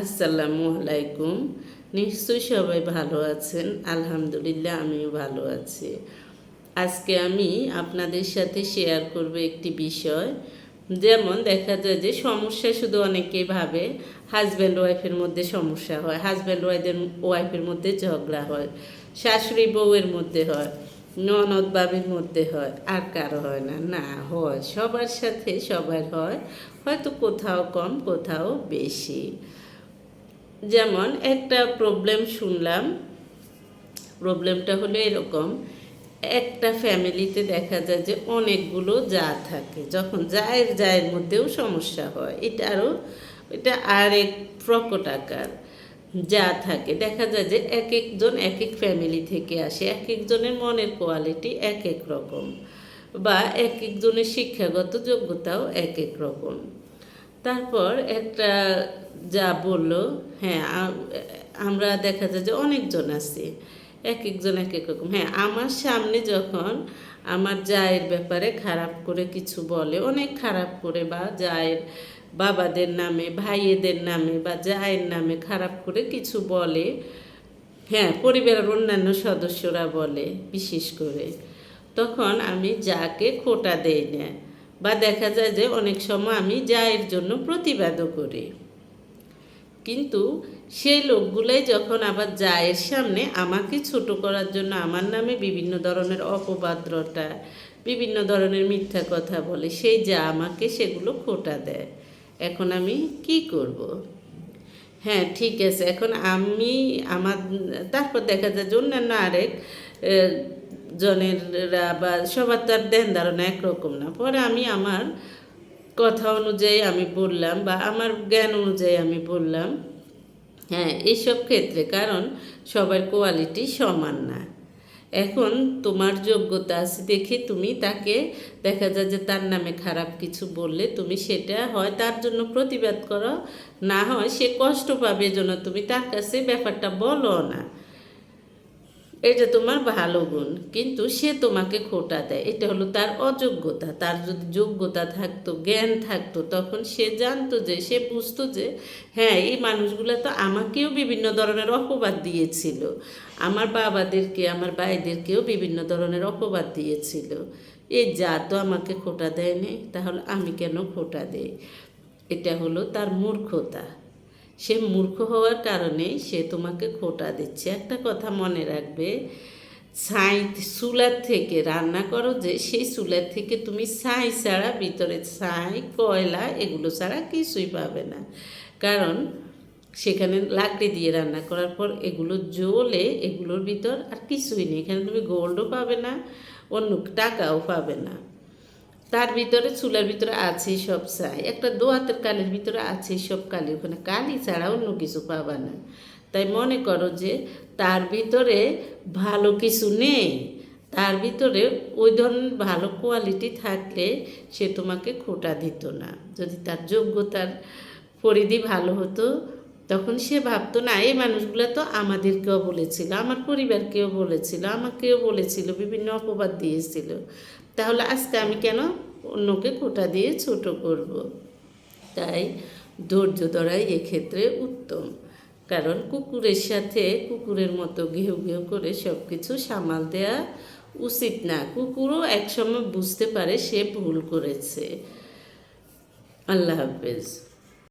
আসসালামু আলাইকুম। নিশ্চয়ই সবাই ভালো আছেন। আলহামদুলিল্লাহ, আমিও ভালো আছি। আজকে আমি আপনাদের সাথে শেয়ার করব একটি বিষয়। যেমন দেখা যায় যে সমস্যা শুধু অনেকেই ভাবে হাজব্যান্ড ওয়াইফের মধ্যে সমস্যা হয় হাজব্যান্ড ওয়াইফের ওয়াইফের মধ্যে ঝগড়া হয়, শাশুড়ি বউয়ের মধ্যে হয়, ননদ বাবির মধ্যে হয়, আর কারও হয় না না হয়। সবার সাথে সবার হয়, হয়তো কোথাও কম, কোথাও বেশি। যেমন একটা প্রবলেম শুনলাম প্রবলেমটা হলো এরকম, একটা ফ্যামিলিতে দেখা যায় যে অনেকগুলো যা থাকে, যখন জায়ের জায়ের মধ্যেও সমস্যা হয়, এটা আরও এটা আর এক প্রকট আকার, যা থাকে। দেখা যায় যে এক একজন এক এক ফ্যামিলি থেকে আসে এক একজনের মনের কোয়ালিটি এক এক রকম বা এক একজনের শিক্ষাগত যোগ্যতাও এক এক রকম। তারপর একটা বলল হ্যাঁ আমরা দেখা যায় যে অনেকজন আছি এক একজন এক এক রকম। হ্যাঁ আমার সামনে যখন আমার জায়ের ব্যাপারে খারাপ করে কিছু বলে, অনেক খারাপ করে বা জায়ের বাবাদের নামে, ভাইয়েদের নামে বা জায়ের নামে খারাপ করে কিছু বলে হ্যাঁ পরিবারের অন্যান্য সদস্যরা বলে বিশেষ করে, তখন আমি যাকে খোটা দেই না। বা দেখা যায় যে অনেক সময় আমি জায়ের জন্য প্রতিবাদও করি। কিন্তু সেই লোকগুলাই যখন আবার জায়ের সামনে আমাকে ছোট করার জন্য আমার নামে বিভিন্ন ধরনের অপবাদ্রটা বিভিন্ন ধরনের মিথ্যা কথা বলে সেই যা আমাকে সেগুলো খোটা দেয়। এখন আমি কি করব। হ্যাঁ ঠিক আছে। এখন আমি আমার তারপর দেখা যায় যে অন্যান্য আরেক এ, জনেররা বা সবার তার দেন ধারণা একরকম না। পরে আমি আমার কথা অনুযায়ী আমি বললাম বা আমার জ্ঞান অনুযায়ী আমি বললাম হ্যাঁ এইসব ক্ষেত্রে কারণ সবার কোয়ালিটি সমান না। এখন তোমার যোগ্যতা আছে দেখে তুমি তাকে দেখা যায় যে তার নামে খারাপ কিছু বললে তুমি সেটা হয় তার জন্য প্রতিবাদ করো, না হয় সে কষ্ট পাবে জন্য তুমি তার কাছে ব্যাপারটা বলো না। এটা তোমার ভালো গুণ, কিন্তু সে তোমাকে খোটা দেয়। এটা হলো তার অযোগ্যতা। তার যদি যোগ্যতা থাকতো, জ্ঞান থাকতো, তখন সে জানতো যে, সে বুঝতো যে হ্যাঁ এই মানুষগুলো তো আমাকেও বিভিন্ন ধরনের অপবাদ দিয়েছিল। আমার বাবাদেরকে, আমার ভাইদেরকেও বিভিন্ন ধরনের অপবাদ দিয়েছিল। এই যা তো আমাকে খোটা দেয়নি, তাহলে আমি কেন খোটা দেই? এটা হলো তার মূর্খতা। সে মূর্খ হওয়ার কারণে সে তোমাকে খোটা দিচ্ছে। একটা কথা মনে রাখবে, ছাই চুলার থেকে রান্না করো যে, সেই চুলার থেকে তুমি ছাই ছাড়া ভিতরে ছাই, কয়লা এগুলো ছাড়া কিছুই পাবে না। কারণ সেখানে লাকড়ি দিয়ে রান্না করার পর এগুলো জ্বলে এগুলোর ভিতর আর কিছুই নেই। এখানে তুমি গোল্ডও পাবে না, অন্য টাকাও পাবে না। তার ভিতরে চুলার ভিতরে আছে সব চাই একটা দোয়াতের কালির ভিতরে আছে সব কালি। ওখানে কালি ছাড়া অন্য কিছু পাবা না। তাই মনে করো যে তার ভিতরে ভালো কিছু নেই। তার ভিতরে ওই ধরনের ভালো কোয়ালিটি থাকলে সে তোমাকে খোটা দিত না। যদি তার যোগ্যতার পরিধি ভালো হতো তখন সে ভাবতো, না, এই মানুষগুলো তো আমাদেরকেও বলেছিল, আমার পরিবারকেও বলেছিল, আমাকেও বলেছিল, বিভিন্ন অপবাদ দিয়েছিল। তাহলে আজকে আমি কেন অন্যকে কোটা দিয়ে ছোট করব। তাই ধৈর্য ধরাই এক্ষেত্রে উত্তম। কারণ কুকুরের সাথে কুকুরের মতো ঘেউ ঘেউ করে সব কিছু সামাল দেওয়া উচিত না। কুকুরও একসময় বুঝতে পারে সে ভুল করেছে। আল্লাহ হাফেজ।